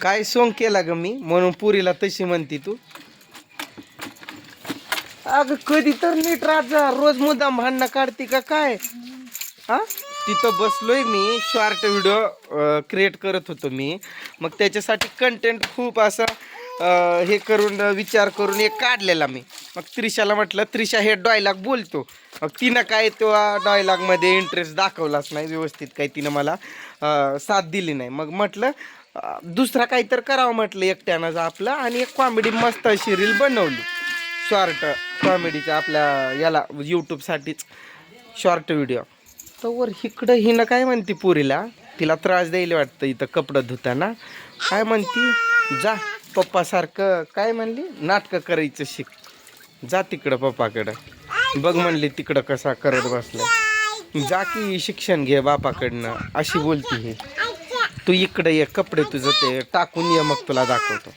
काय सोंग केला ग मी? म्हणून पुरीला तशी म्हणती तू. अग कधी तर नीट राजा रोज मुद्दाम भांडणं काढते का काय? हा? तिथं बसलोय मी शॉर्ट व्हिडिओ क्रिएट करत होतो मी. मग त्याच्यासाठी कंटेंट खूप असा हे करून विचार करून एक काढलेला मी. मग त्रिशाला म्हटलं त्रिशा हे डॉयलॉग बोलतो. मग तिनं काय तो डॉयलॉगमध्ये इंटरेस्ट दाखवलाच नाही व्यवस्थित काही तिनं मला साथ दिली नाही. मग म्हटलं दुसरा काहीतरी करावं म्हटलं एकट्यानं आपलं आणि एक कॉमेडी मस्त अशी रील बनवली शॉर्ट कॉमेडीचं आपल्या याला यूट्यूबसाठीच शॉर्ट व्हिडिओ तर वर इकडं हिनं काय म्हणते पुरीला? तिला त्रास द्यायला वाटतं इथं कपडं धुताना. काय म्हणती? जा पप्पासारखं काय म्हणली? नाटकं करायचं शिक. जा तिकडं पप्पाकडं. बघ म्हणली तिकडं कसा करत बसलं जा की शिक्षण घे बापाकडनं अशी बोलती ही. तू इकडे ये कपडे तुझं ते टाकून ये मग तुला दाखवतो.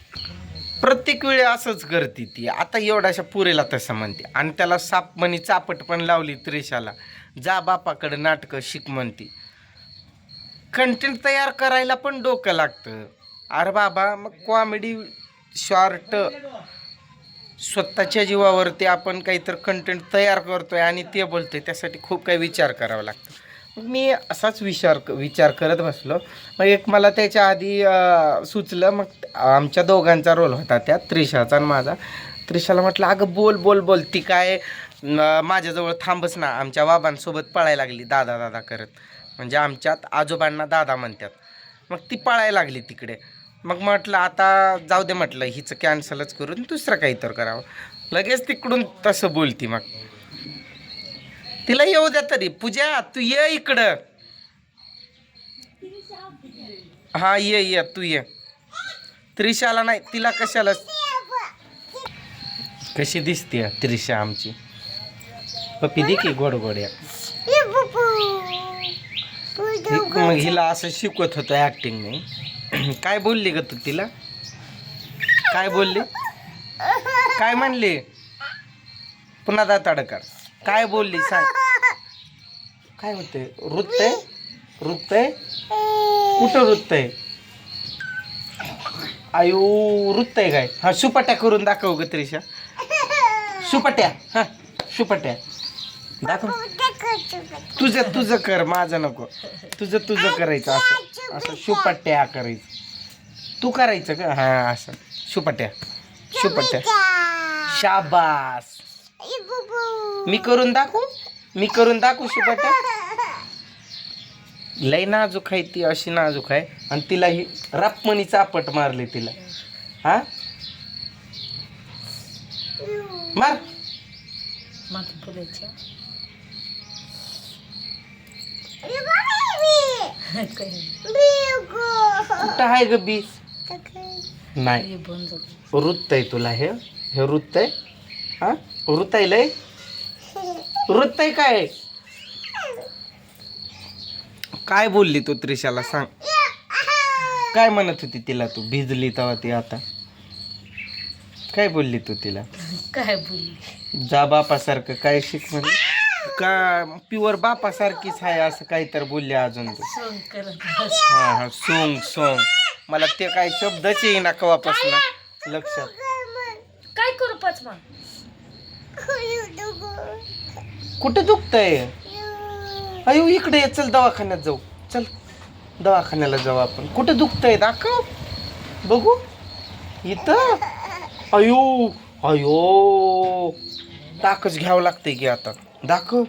प्रत्येक वेळी असंच करते ती. आता एवढ्याशा पुरेला तसं म्हणते. आणि त्याला सापमणी चापट पण लावली त्रिशाला. जा बापाकडे नाटकं शिक म्हणते. कंटेंट तयार करायला पण डोकं लागतं. अरे बाबा मग कॉमेडी शॉर्ट स्वतःच्या जीवावरती आपण काहीतरी कंटेंट तयार करतोय आणि ते बोलतोय त्यासाठी खूप काही विचार करावा लागतो. मी असाच विचार विचार करत बसलो. मग एक मला त्याच्या आधी सुचलं मग आमच्या दोघांचा रोल होता त्यात त्रिशाचा आणि माझा. त्रिशाला म्हटलं अगं बोल बोल बोल ती काय माझ्याजवळ थांबच ना. आमच्या बाबांसोबत पळायला लागली दादा दादा करत. म्हणजे आमच्यात आजोबांना दादा म्हणतात. मग ती पळायला लागली तिकडे. मग म्हटलं आता जाऊ दे म्हटलं हिचं कॅन्सलच करून दुसरं काहीतरी करावं. लगेच तिकडून तसं बोलती मग. तिला येऊ द्या तरी. पूजा तू ये इकडं. हा ये ये तू ये. त्रिशाला नाही तिला कशाला? कशी दिसते त्रिशा आमची? पप्पी दे की गोड गोड्या मग हिला असं शिकवत होतो ऍक्टिंग नाही काय बोलली ग तू तिला? काय बोलली? काय म्हणली? पुन्हा दात अडकार काय बोलली सांग. काय होते वृत्त वृत्त कुठं वृत्त आहे? आयु वृत्त आहे काय? हा सुपाट्या करून दाखव ग त्रिशा. सुपाट्या हा सुपाट्या. दाखव. तुझं तुझं कर माझं नको. तुझं तुझं करायचं असं. असं सुपट्या करायचं. तू करायचं का? हा असं. सुपट्या. सुपट्या. शाबास. मी करून दाखवू? मी करून दाखवू शुपट्ट्या लय नाजूक आहे ती अशी नाजूक आहे. आणि तिला ही रापमणी चापट मारली तिला. हा? मार. कुठं आहे ग बी? नाही. वृत्त आहे तुला हे. हे वृत्त आहे हा? वृत्त आहे लय? वृत्त आहे काय? काय बोलली तू त्रिशाला सांग. काय म्हणत होती तिला तू? भिजली तेव्हा ती आता. काय बोलली तू तिला? काय बोलली? जा बापासारखं काय शिक म्हणजे का प्युअर बापासारखीच आहे असं काहीतरी बोलले अजून तू. सोंग करत हा हा सोंग सोंग. मला ते काय शब्दच येईना कवापासून. लक्षात. काय करू पाच मग? कुठे दुखतंय? अयो इकडे ये चल दवाखान्यात जाऊ. चल दवाखान्याला जाऊ आपण. कुठे दुखतंय? दाखव. बघू. इथं? अयो अयो. टाकच घ्यावं लागतंय की आता. दाखव.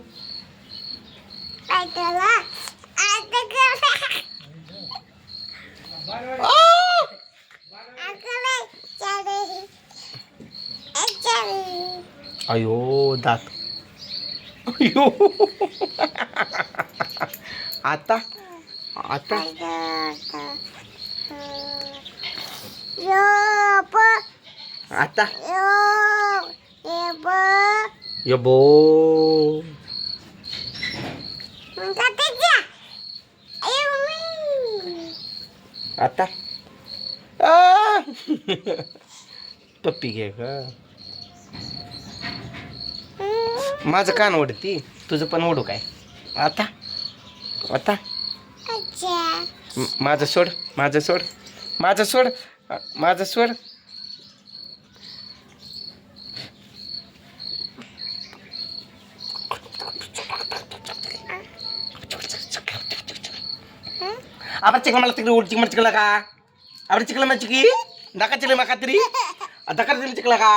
आ! अयो दात अयो आता आता आता यबो आता आ! पप्पी घे का माझं कान ओढती तुझं पण ओढू काय? आता? आता? म- माझं सोड माझं सोड माझं सोड माझं सोड. आपण चिकला मला तिकडे चिकला चिकला का? आपण चिकला मला चिकी दाका चिकला माका तरी दाका तरी चिकला का?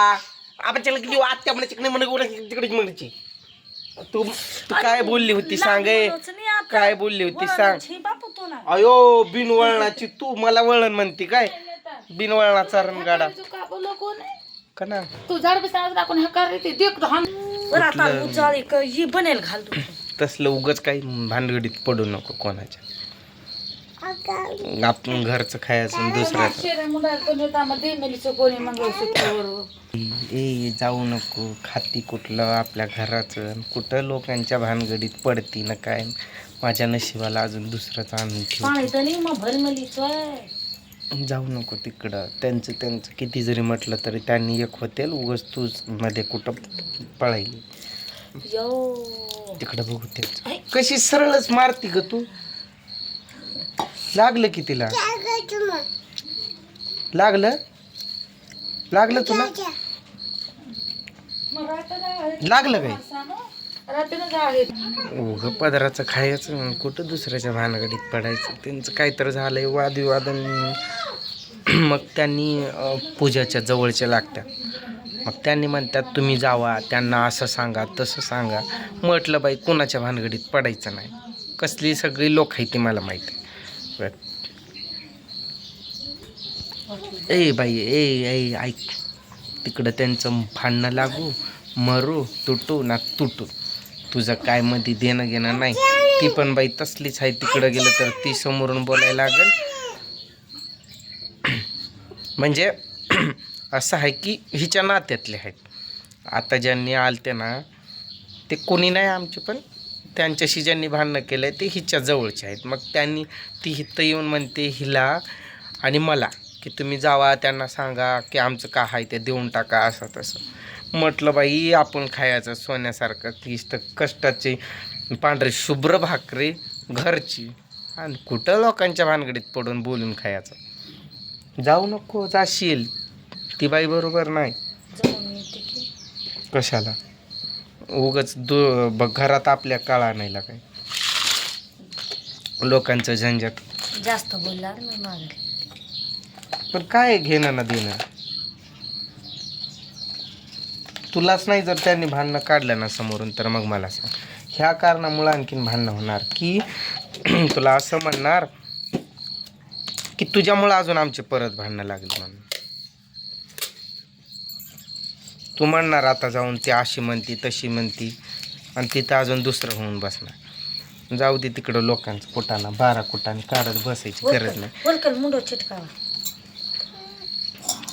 आपण चिकला किती आत्या मला चिकणे म्हणे गोडा तिकडे म्हणायची तू तू काय बोलली होती सांग ए? नाही. काय बोलली होती सांग. वळणाची बापू तो ना. अयो बिनवळणाची तू मला वळण म्हणते काय? बिनवळणाचा रणगाडा का ना? तू झाड बसणार दाखवून हे कर रे ते देख धान बरं आता उजाळ एक ही बनेल घाल तू. तसलं उगच काही भानगडीत पडू नको कोणाच्या. आपण घरचं खायचं आणि दुसऱ्याचं. शेरे मुलाला पण येता मग दे मेलीचं कोणी मग सुट्टीवर ए जाऊ नको खाती कुठलं आपल्या घराचं. कुठं लोकांच्या भानगडीत पडती ना काय? माझ्या नशिबाला अजून दुसरंच आणून ठेव जाऊ नको तिकडं. त्यांचं त्यांचं किती जरी म्हटलं तरी त्यांनी एक होतील उगच तू मध्ये कुठं पळायली यो. तिकडं बघू ते कशी सरळच मारती ग तू. लागलं की तिला? लागलं? लागलं तुला? लागलं काय? उघ पदराचं खायचं कुठं दुसऱ्याच्या भानगडीत पडायचं? त्यांचं काहीतरी तर झालंय वादविवाद मग त्यांनी पूजाच्या जवळच्या लागतात मग त्यांनी म्हणतात तुम्ही जावा त्यांना असं सांगा तसं सांगा. म्हटलं बाई कुणाच्या भानगडीत पडायचं नाही. कसली सगळी लोक आहे ती मला माहीत. आहे ए बाई ए ए ऐक तिकडं त्यांचं भांडणं लागू मरू तुटू ना तुटू. तुझं काय मध्ये देणं घेणं नाही. ती पण बाई तसलीच आहे तिकडं गेलं तर ती समोरून बोलायला लागेल. म्हणजे असं आहे की हिच्या नात्यातले आहेत. आता ज्यांनी आलते ना ते कोणी नाही आमचे पण. त्यांच्याशी ज्यांनी भांडणं केलं आहे ते हिच्या जवळचे आहेत. मग त्यांनी ती हिथं येऊन म्हणते हिला आणि मला की तुम्ही जावा त्यांना सांगा की आमचं का आहे ते देऊन टाका असं तसं. म्हटलं बाई आपण खायचं सोन्यासारखं तीच तर कष्टाची पांढरी शुभ्र भाकरी घरची आणि कुठं लोकांच्या भानगडीत पडून बोलून खायचं? जाऊ नको जाशील. ती बाई बरोबर नाही. की. कशाला? उगच दु घरात आपल्या काळा नाही काय? लोकांचं झंझट. जास्त बोलणार मी मागे. पण काय घेणं ना देणं? तुलाच नाही जर त्यांनी भांडणं काढलं ना समोरून तर मग मला सांग. ह्या कारणामुळं आणखीन भांडणं होणार. की तुला असं म्हणणार की तुझ्यामुळं अजून आमचे परत भांडणं लागली म्हणून. तू म्हणणार आता जाऊन ती अशी म्हणती तशी म्हणती. आणि तिथं अजून दुसरं होऊन बसणार. जाऊ दे तिकडं लोकांचं कुटाना बारा कुटाने काढत बसायची गरज नाही. वलकल मुंडो चिटकावा.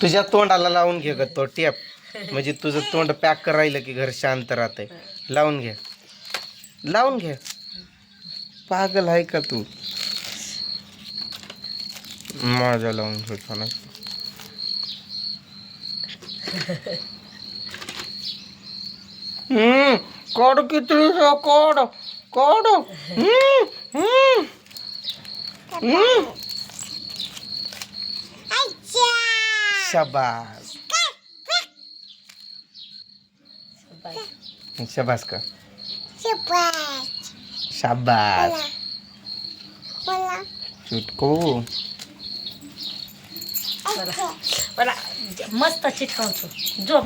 तुझ्या तोंडाला लावून घे ग तो टेप. म्हणजे तुझं तोंड पॅक राहिलं की घर शांत राहतंय. लावून घे. लावून घे. पागल आहे का तू? माझ्या लावून घेतो ना हम्म कोड किती कोड? कोड? हम्म हम्म. हम्म. शाबास. शाबास का शाबास. चुटको. मला मस्त चिटकावतो. जो